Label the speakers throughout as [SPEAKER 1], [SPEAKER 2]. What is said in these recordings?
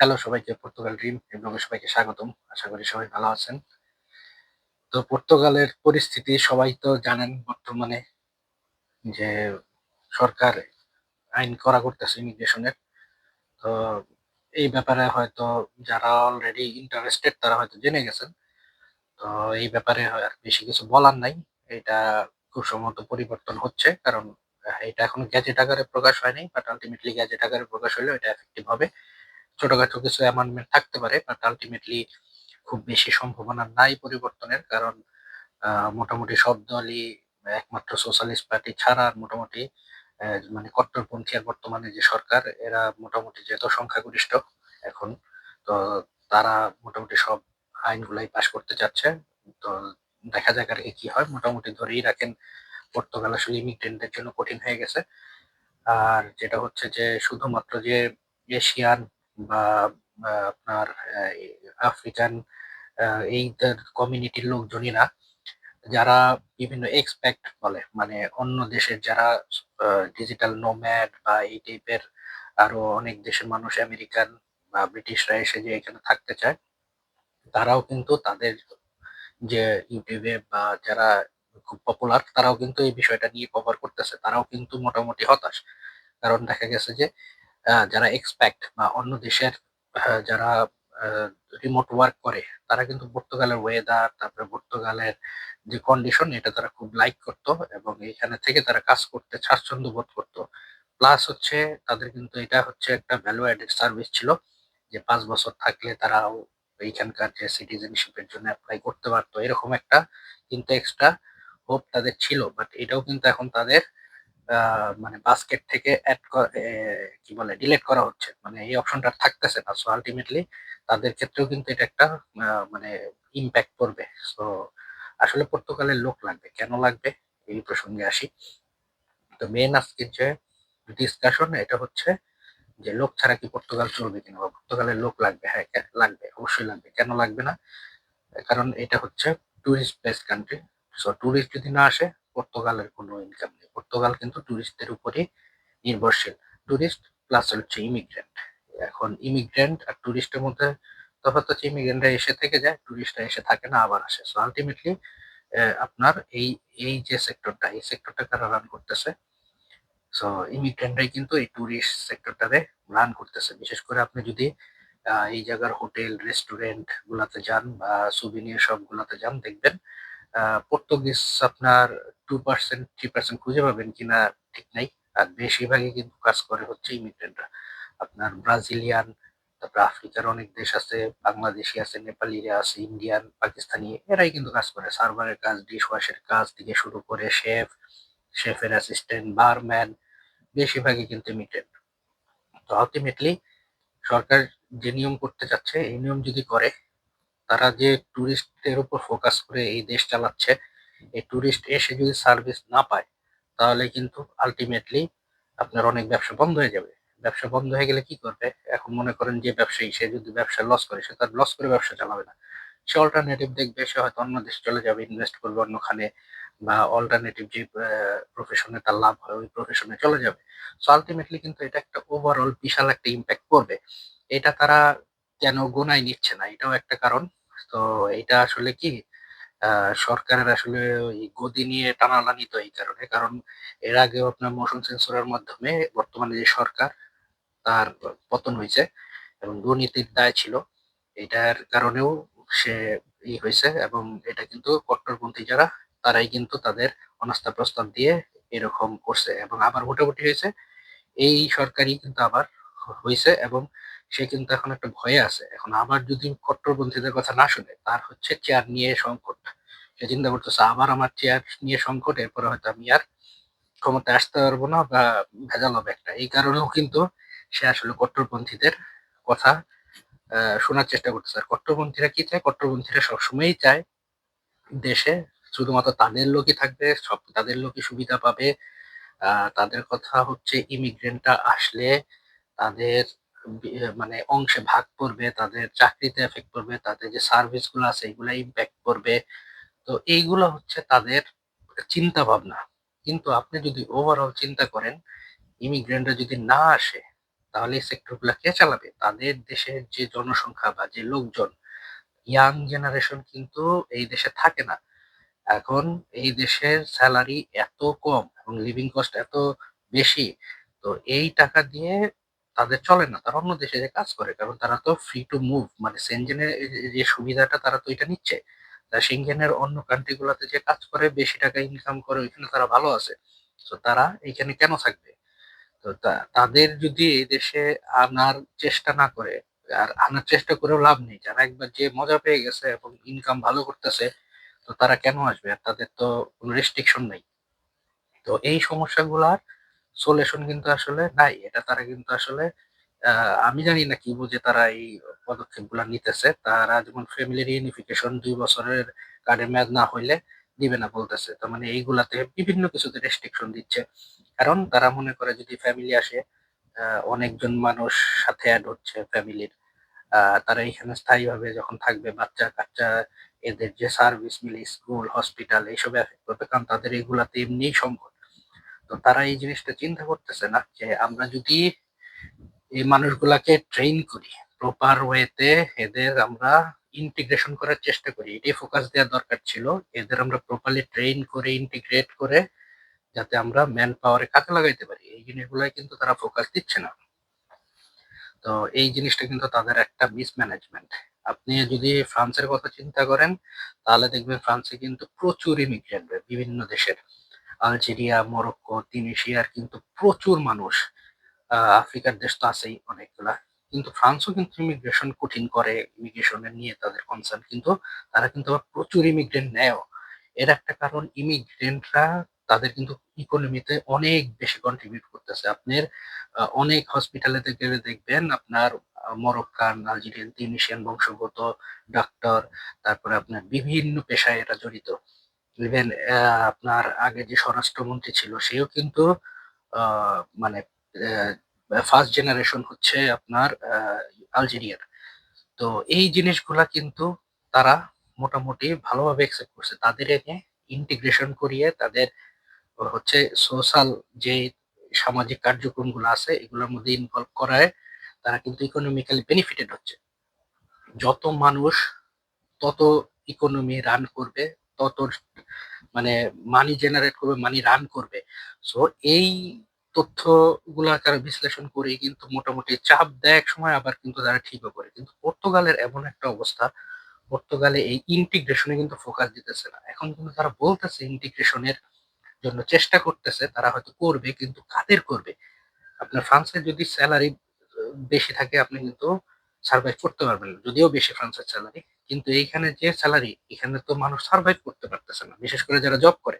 [SPEAKER 1] Hello সবাইকে Portugal dream ব্লগে সবাইকে স্বাগতম। আশা করি সবাই ভালো আছেন। তো পর্তুগালের পরিস্থিতি সবাই তো জানেন বর্তমানে, যে সরকার আইন করা করতেছে ইমিগ্রেশনের তো এই ব্যাপারে হয়তো যারা অলরেডি ইন্টারেস্টেড তারা হয়তো জেনে গেছেন। তো এই ব্যাপারে আর বেশি কিছু বলার নাই। এটা খুব সম্ভবত পরিবর্তন হচ্ছে, কারণ এটা এখন গ্যাজেট আকারে প্রকাশ হয়নি বাট আলটিমেটলি গ্যাজেট আকারে প্রকাশ হলে এটা এফেক্টিভ হবে। ছোটখাটো কিছু অ্যামেন্ডমেন্ট থাকতে পারে বাট আলটিমেটলি খুব বেশি সম্ভাবনা নাই পরিবর্তনের, কারণ মোটামুটি সব দলই একমাত্র সোশ্যালিস্ট পার্টি ছাড়া আর মোটামুটি মানে কট্টরপন্থী আর বর্তমানে যে সরকার, এরা মোটামুটি যেহেতু সংখ্যাগরিষ্ঠ এখন, তো তারা মোটামুটি সব আইনগুলাই পাশ করতে যাচ্ছে তো দেখা যাক আর কি হয়। মোটামুটি ধরেই রাখেন, পর্তুগাল আসলে ইমিগ্রেন্টদের জন্য কঠিন হয়ে গেছে। আর যেটা হচ্ছে যে, শুধুমাত্র যে এশিয়ান বা আপনার আফ্রিকান এই কমিউনিটির লোকজনই না। যারা বিভিন্ন এক্সপেক্ট বলে মানে অন্য দেশের যারা ডিজিটাল নোম্যাড বা এই টাইপের আরও অনেক দেশের মানুষ আমেরিকান বা ব্রিটিশরা এসে যে এখানে থাকতে চায়, তারাও কিন্তু তাদের যে ইউটিউবে বা যারা খুব পপুলার তারাও কিন্তু এই বিষয়টা নিয়ে কভার করতেছে। তারাও কিন্তু মোটামুটি হতাশ। কারণ দেখা গেছে যে যারা এক্সপ্যাক্ট বা অন্য দেশের যারা রিমোট ওয়ার্ক করে, তারা কিন্তু পর্তুগালের ওয়েদার তারপরে পর্তুগালের যে কন্ডিশন এটা তারা খুব লাইক করতো এবং এখানে থেকে তারা কাজ করতে স্বাচ্ছন্দ্য বোধ করতো। প্লাস হচ্ছে তাদের কিন্তু এটা হচ্ছে একটা ভ্যালু অ্যাডেড সার্ভিস ছিল যে পাঁচ বছর থাকলে তারাও এইখানকার যে সিটিজেনশিপের জন্য অ্যাপ্লাই করতে পারতো, এরকম একটা কিন্তু এক্সট্রা হোপ তাদের ছিল। বাট এটাও কিন্তু এখন তাদের মানে বাস্কেট থেকে অ্যাড কি বলে ডিলিট করা হচ্ছে। মানে এই অপশনটা থাকতেছে না। সো আলটিমেটলি তাদের ক্ষেত্রেও কিন্তু এটা একটা মানে ইম্প্যাক্ট পড়বে। সো আসলে পর্তুগালের লোক লাগবে। কেন লাগবে? এই প্রসঙ্গে আসি। তো মেন আজকের যে ডিসকাশন এটা হচ্ছে যে লোক ছাড়া কি পর্তুগাল চলবে কিনা? বা পর্তুগালের লোক লাগবে? হ্যাঁ লাগবে, অবশ্যই লাগবে। কেন লাগবে না? কারণ এটা হচ্ছে tourist place country so tourist যদি না আসে পর্তুগালের কোনো ইনকাম নেই। পর্তুগাল কিন্তু টুরিস্টদের উপরই নির্ভরশীল। টুরিস্ট প্লাস হচ্ছে ইমিগ্রেন্ট এখন ইমিগ্রেন্ট আর টুরিস্টের মধ্যে তফাৎ হচ্ছে ইমিগ্রেন্টরা এসে থেকে যায় টুরিস্টরা এসে থাকে না, আবার আসে। সো আলটিমেটলি আপনার এই এই যে সেক্টরটা এই সেক্টরটা কারা রান করতেছে? সো ইমিগ্রেন্টরাই কিন্তু এই টুরিস্ট সেক্টরটারে রান করতেছে। বিশেষ করে আপনি যদি এই জায়গার হোটেল রেস্টুরেন্ট গুলাতে যান বা সুবিনিয়ার শপ গুলাতে যান, দেখবেন পর্তুগিজ আপনার টু পার্সেন্ট থ্রি পার্সেন্ট খুঁজে পাবেন কিনা ঠিক নাই। আর বেশিরভাগই কিন্তু কাজ করে হচ্ছে ইমিগ্রেন্টরা আপনার ব্রাজিলিয়ান তারপর আফ্রিকার অনেক দেশ আছে বাংলাদেশি আছে নেপালিরা আছে ইন্ডিয়ান পাকিস্তানি এরাই কিন্তু কাজ করে। সার্ভারের কাজ ডিশ ওয়াশের কাজ থেকে শুরু করে শেফ শেফের অ্যাসিস্ট্যান্ট বারম্যান বেশিরভাগই কিন্তু ইমিগ্রেন্ট তো আলটিমেটলি সরকার যে নিয়ম করতে চাচ্ছে, এই নিয়ম যদি করে, তারা যে টুরিস্টের উপর ফোকাস করে এই দেশ চালাচ্ছে এই টুরিস্ট এসে যদি সার্ভিস না পায়, তাহলে কিন্তু আলটিমেটলি আপনার অনেক ব্যবসা বন্ধ হয়ে যাবে। ব্যবসা বন্ধ হয়ে গেলে কি করবে? এখন মনে করেন যে ব্যবসায়ী, সে যদি ব্যবসা লস করে, সে তার লস করে ব্যবসা চালাবে না। সে অল্টারনেটিভ দেখবে, সে হয়তো অন্য দেশে চলে যাবে ইনভেস্ট করবে অন্যখানে বা অল্টারনেটিভ যে প্রফেশনে তার লাভ হয়, ওই প্রফেশনে চলে যাবে। সো আলটিমেটলি কিন্তু এটা একটা ওভারঅল বিশাল একটা ইম্প্যাক্ট করবে। এটা তারা কেন গোনায় নিচ্ছে না? এটাও একটা কারণ। তো এটা আসলে কি সরকারের আসলে ওই গদি নিয়ে টানাটানি তো এই কারণে। কারণ এর আগেও আপনার মোশন সেন্সরের মাধ্যমে বর্তমানে যে সরকার, তার পতন হয়েছে এবং দুর্নীতির দায় ছিল, এটার কারণেও সে ই হয়েছে এবং এটা কিন্তু কট্টরপন্থী যারা, তারাই কিন্তু তাদের অনাস্থা প্রস্তাব দিয়ে এরকম করছে এবং আবার ভোটাভুটি হয়েছে। এই সরকারই কিন্তু আবার হয়েছে এবং সে কিন্তু এখন একটা ভয়ে আছে। এখন আবার যদি কট্টরপন্থীদের কথা না শুনে, তার হচ্ছে চেয়ার নিয়ে সংকট। সে চিন্তা করতেছে। আবার আমার চেয়ার নিয়ে সংকট, এরপরে হয়তো আমি আর ক্ষমতায় আসতে পারব না বা ভেজাল হবে একটা। এই কারণেও কিন্তু সে আসলে কট্টরপন্থীদের কথা শোনার চেষ্টা করতেছে। আর কট্টরপন্থীরা কি চায়? কট্টরপন্থীরা সবসময়ই চায় দেশে। শুধুমাত্র তাদের লোকই থাকবে, সব তাদের লোকই সুবিধা পাবে। তাদের কথা হচ্ছে ইমিগ্রেন্টরা আসলে তাদের মানে অংশে ভাগ পড়বে তাদের চাকরিতে এফেক্ট পড়বে তাদের যে সার্ভিসগুলো আছে, এগুলা ইম্প্যাক্ট করবে। তো এইগুলো হচ্ছে তাদের চিন্তা ভাবনা কিন্তু আপনি যদি ওভারঅল চিন্তা করেন ইমিগ্রেন্টরা যদি না আসে তাহলে এই সেক্টরগুলা কে চালাবে? তাদের দেশের যে জনসংখ্যা বা যে লোকজন ইয়াং জেনারেশন কিন্তু এই দেশে থাকে না। এখন এই দেশের স্যালারি এত কম এবং লিভিং কস্ট এত বেশি, তো এই টাকা দিয়ে তাদের চলে না। তারা অন্য দেশে যে কাজ করে। কারণ তারা তো ফ্রি টু মুভ মানে সেনজেনের যে যে সুবিধাটা তারা তো এটা নিচ্ছে। সেনজেনের অন্য কান্ট্রি গুলাতে যে কাজ করে বেশি টাকা ইনকাম করে ওইখানে তারা ভালো আছে। তো তারা এখানে কেন থাকবে? তো তাদের যদি এই দেশে আনার চেষ্টা না করে, আর আনার চেষ্টা করেও লাভ নেই। যারা একবার যে মজা পেয়ে গেছে এবং ইনকাম ভালো করতেছে, তো তারা কেন আসবে? আর তাদের তো কোনো রেস্ট্রিকশন নেই তো এই সমস্যাগুলার সলিউশন কিন্তু আসলে নাই। এটা তারা কিন্তু আসলে আমি জানি না কি বুঝে তারা এই পদক্ষেপগুলা নিতেছে। তারা যেমন ফ্যামিলি রিইউনিফিকেশন ২ বছরের কার্ডের মেয়াদ না হইলে দিবে না বলতেছে। তার মানে এইগুলাতে বিভিন্ন কিছুতে রেস্ট্রিকশন দিচ্ছে। কারণ তারা মনে করে যদি ফ্যামিলি আসে, অনেকজন মানুষ সাথে অ্যাড হচ্ছে ফ্যামিলির। তারা এখানে স্থায়ীভাবে যখন থাকবে বাচ্চা-কাচ্চা এদের যে সার্ভিস মিলে স্কুল, হসপিটাল এইসব এফেক্ট করবে। কারণ তাদের এগুলাতে এমনিই সংকট। তো তারা এই জিনিসটা চিন্তা করতেছে না যে আমরা যদি এই মানুষগুলাকে ট্রেন করি, প্রপার ওয়েতে এদের আমরা ইন্টিগ্রেশন করার চেষ্টা করি। এটাই ফোকাস দেওয়া দরকার ছিল। এদের আমরা প্রপারলি ট্রেন করে, ইন্টিগ্রেট করে যাতে আমরা ম্যান পাওয়ারে কাজে লাগাইতে পারি। এই জিনিসগুলাই কিন্তু তারা ফোকাস দিচ্ছে না। তো এই জিনিসটা কিন্তু তাদের একটা মিসম্যানেজমেন্ট। আপনি যদি ফ্রান্সের কথা চিন্তা করেন, তাহলে দেখবেন ফ্রান্সে কিন্তু প্রচুর ইমিগ্রেন্ট বিভিন্ন দেশের। আলজেরিয়া, মরক্কো, তিউনিসিয়ার কিন্তু প্রচুর মানুষ। আফ্রিকার দেশ তো আছেই অনেকগুলা। কিন্তু ফ্রান্সও কিন্তু ইমিগ্রেশন কঠিন করে, ইমিগ্রেশন এ নিয়ে তাদের কনসার্ন কিন্তু তারা কিন্তু আবার প্রচুর ইমিগ্রেন্ট নেয়ও। এর একটা কারণ ইমিগ্রেন্টরা তাদের কিন্তু ইকোনমিতে অনেক বেশি কন্ট্রিবিউট করতেছে। আপনার অনেক হসপিটালেতে গেলে দেখবেন আপনার মরক্কান, আলজেরিয়ান, তিউনিসিয়ান বংশগত ডাক্তার, তারপরে আপনার বিভিন্ন পেশায় এরা জড়িত। ইভেন আপনার আগে যে স্বরাষ্ট্রমন্ত্রী ছিল সেও কিন্তু মানে ফার্স্ট জেনারেশন হচ্ছে আপনার আলজেরিয়ার। তো এই জিনিসগুলা কিন্তু তারা মোটামুটি ভালোভাবে অ্যাকসেপ্ট করছে। তাদের এনে ইন্টিগ্রেশন করিয়ে তাদের হচ্ছে সোশ্যাল যে সামাজিক কার্যক্রমগুলো আছে এগুলোর মধ্যে ইনভলভ করায় তারা কিন্তু ইকোনমিক্যালি বেনিফিটেড হচ্ছে। যত মানুষ তত ইকোনমি রান করবে, তত মানে মানি জেনারেট করবে, মানি রান করবে। সো এই তথ্যগুলা তারা বিশ্লেষণ করে কিন্তু মোটামুটি চাপ দেয় এক সময় আবার কিন্তু তারা ঠিকও করে। কিন্তু পর্তুগালের এমন একটা অবস্থা, পর্তুগালে এই ইন্টিগ্রেশন কিন্তু ফোকাস দিতেছে না। এখন কিন্তু তারা বলতেছে ইন্টিগ্রেশনের জন্য চেষ্টা করতেছে, তারা হয়তো করবে কিন্তু কাদের করবে? আপনার ফ্রান্সের যদি স্যালারি বেশি থাকে আপনি কিন্তু সার্ভাইভ করতে পারবেন। যদিও বেশি ফ্রান্সের স্যালারি কিন্তু এইখানে যে স্যালারি এখানে তো মানুষ সার্ভাইভ করতে পারতেছে না। বিশেষ করে যারা জব করে।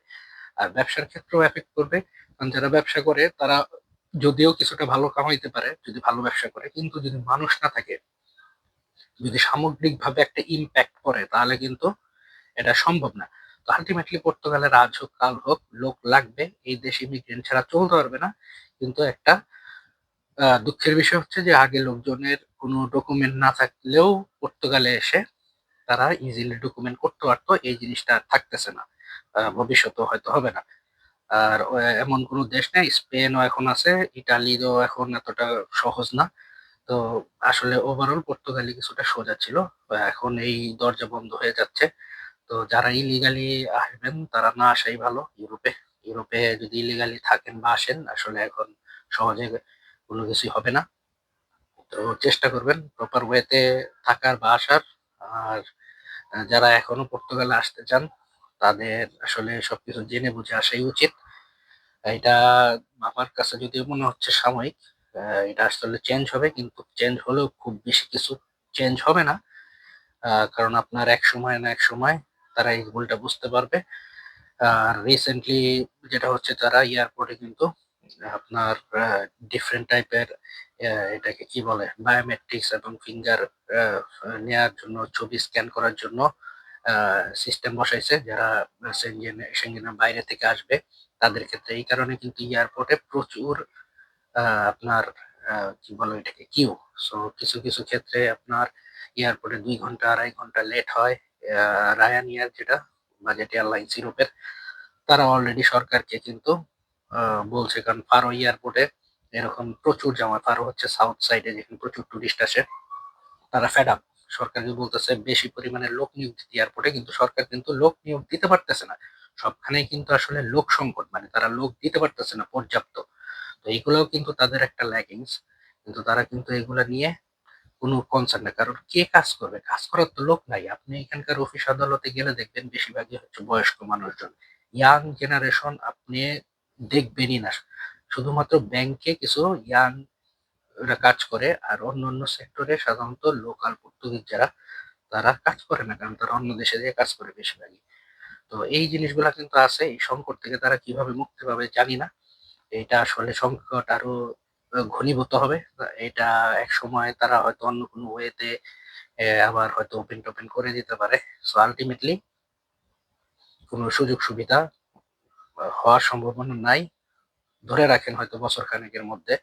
[SPEAKER 1] আর ব্যবসার ক্ষেত্রেও এফেক্ট করবে। যারা ব্যবসা করে, তারা যদিও কিছুটা ভালো কামাইতে পারে, যদি ভালো ব্যবসা করে। কিন্তু যদি মানুষ না থাকে, যদি সামগ্রিকভাবে একটা ইমপ্যাক্ট পড়ে, তাহলে কিন্তু এটা সম্ভব না। তো আলটিমেটলি পর্তুগালের আজ হোক, কাল হোক, লোক লাগবে। এই দেশে ইমিগ্রেন্ট ছাড়া চলতে পারবে না। কিন্তু একটা দুঃখের বিষয় হচ্ছে যে আগে লোকজনের কোনো ডকুমেন্ট না থাকলেও পর্তুগালে এসে তারা ইজিলি ডকুমেন্ট করতে পারতো, এই জিনিসটা থাকতেছে না। আ, ভবিষ্যতেও হয়তো হবে না। আর এমন কোনো দেশ নেই, স্পেনও এখন আছে, ইটালিরও এখন এতটা সহজ না। তো আসলে ওভারঅল পর্তুগালি কিছুটা সোজা ছিল। এখন এই দরজা বন্ধ হয়ে যাচ্ছে। তো যারা ইলিগালি আসবেন তারা না আসাই ভালো ইউরোপে। ইউরোপে যদি ইলিগালি থাকেন বা আসেন আসলে এখন সহজে কোনো কিছুই হবে না। তো চেষ্টা করবেন প্রপার ওয়েতে থাকার বা আসার। আর যারা এখনও পর্তুগালে আসতে চান তাদের আসলে সবকিছু জেনে বুঝে আসাই উচিত। এটা আমার কাছে যদিও মনে হচ্ছে সাময়িক। এটা আসলে চেঞ্জ হবে, কিন্তু চেঞ্জ হলেও খুব বেশি কিছু চেঞ্জ হবে না। কারণ আপনার এক সময় না এক সময় তারা এই ভুলটা বুঝতে পারবে। আর রিসেন্টলি যেটা হচ্ছে তারা এয়ারপোর্টে কিন্তু আপনার ডিফারেন্ট টাইপের এটাকে কি বলে? বায়োমেট্রিক্স এবং ফিঙ্গার নেয়ার জন্য, ছবি স্ক্যান করার জন্য সিস্টেম বসাইছে যারা সেনজেনের বাইরে থেকে আসবে তাদের ক্ষেত্রে। এই কারণে কিন্তু এয়ারপোর্টে প্রচুর আপনার কি বলে এটাকে? কিউ। সো কিছু, কিছু ক্ষেত্রে আপনার এয়ারপোর্টে দুই ঘণ্টা ২.৫ ঘণ্টা লেট হয়। রায়ান এয়ার যেটা বাজেট এয়ারলাইন্স ইউরোপের, তারা অলরেডি সরকারকে কিন্তু বলছে কারণ ফারো এয়ারপোর্টে এরকম প্রচুর জামা ফারো হচ্ছে সাউথ সাইডে যেখানে প্রচুর টুরিস্ট আসে তারা ফেড আপ সরকারকে বলতেছে বেশি পরিমাণে লোক নিয়োগ দিতে এয়ারপোর্টে কিন্তু সরকার কিন্তু লোক নিয়োগ দিতে পারতেছে না। সবখানে কিন্তু আসলে লোক সংকট মানে তারা লোক দিতে পারতেছে না পর্যাপ্ত। তো এইগুলোও কিন্তু তাদের একটা ল্যাকিংস কিন্তু তারা কিন্তু এগুলা নিয়ে কোনো কনসার্ন না। কারণ কে কাজ করবে? কাজ করার তো লোক নাই। আপনি এখানকার অফিস আদালতে গেলে দেখবেন বেশিরভাগই হচ্ছে বয়স্ক মানুষজন। ইয়াং জেনারেশন আপনি দেখবেনই না। শুধুমাত্র ব্যাংকে কিছু ইয়াং এরা কাজ করে, আর অন্য অন্য সেক্টরে সাধারণত লোকাল পর্তুগিজ যারা, তারা কাজ করে না, কারণ তারা অন্য দেশে যেয়ে কাজ করে বেশিরভাগই। তো এই জিনিসগুলা কিন্তু আছে, এই সংকট থেকে তারা কীভাবে মুক্তি পাবে জানি না। এটা আসলে সংকট আরও ঘনীভূত হবে। এটা এক সময় তারা হয়তো অন্য কোনো ওয়েতে আবার হয়তো ওপেন টোপেন করে দিতে পারে। সো আলটিমেটলি কোনো সুযোগ সুবিধা হওয়ার সম্ভাবনা নাই। ধরে রাখেন হয়তো বছর খানেকের মধ্যে।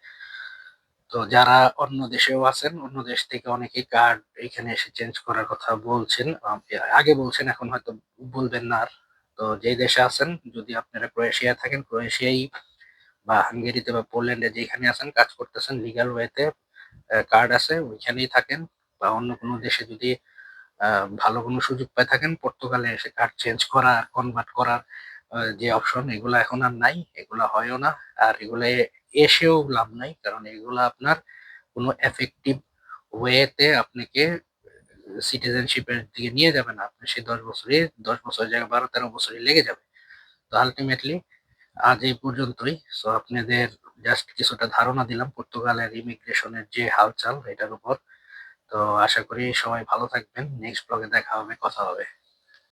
[SPEAKER 1] তো যারা অন্য দেশেও আছেন, অন্য দেশ থেকে অনেকেই কার্ড এখানে এসে চেঞ্জ করার কথা বলছেন আগে বলছেন, এখন হয়তো বলবেন না আর। তো যেই দেশে আছেন, যদি আপনারা ক্রোয়েশিয়া থাকেন ক্রোয়েশিয়াই বা হাঙ্গেরিতে বা পোল্যান্ডে যেখানে আছেন, কাজ করতেছেন লিগ্যাল ওয়েতে কার্ড আছে, ওইখানেই থাকেন। বা অন্য কোনো দেশে যদি ভালো কোনো সুযোগ পায় থাকেন পর্তুগালে এসে কার্ড চেঞ্জ করা কনভার্ট করার যে অপশন এগুলো এখন আর নাই, এগুলা হয়ও না। আর এগুলো এসেও লাভ নাই, কারণ এগুলো আপনার কোনো এফেক্টিভ ওয়েতে আপনাকে সিটিজেনশিপের দিকে নিয়ে যাবে না। আপনি সেই দশ বছরই, দশ বছর জায়গায় বারো, তেরো বছরই লেগে যাবে। তো আলটিমেটলি আজ এই পর্যন্তই। সো আপনাদের জাস্ট কিছুটা ধারণা দিলাম, পর্তুগালের ইমিগ্রেশনের যে হালচাল, এটার উপর। তো, আশা করি সবাই ভালো থাকবেন। নেক্সট ব্লগে দেখা হবে, কথা হবে।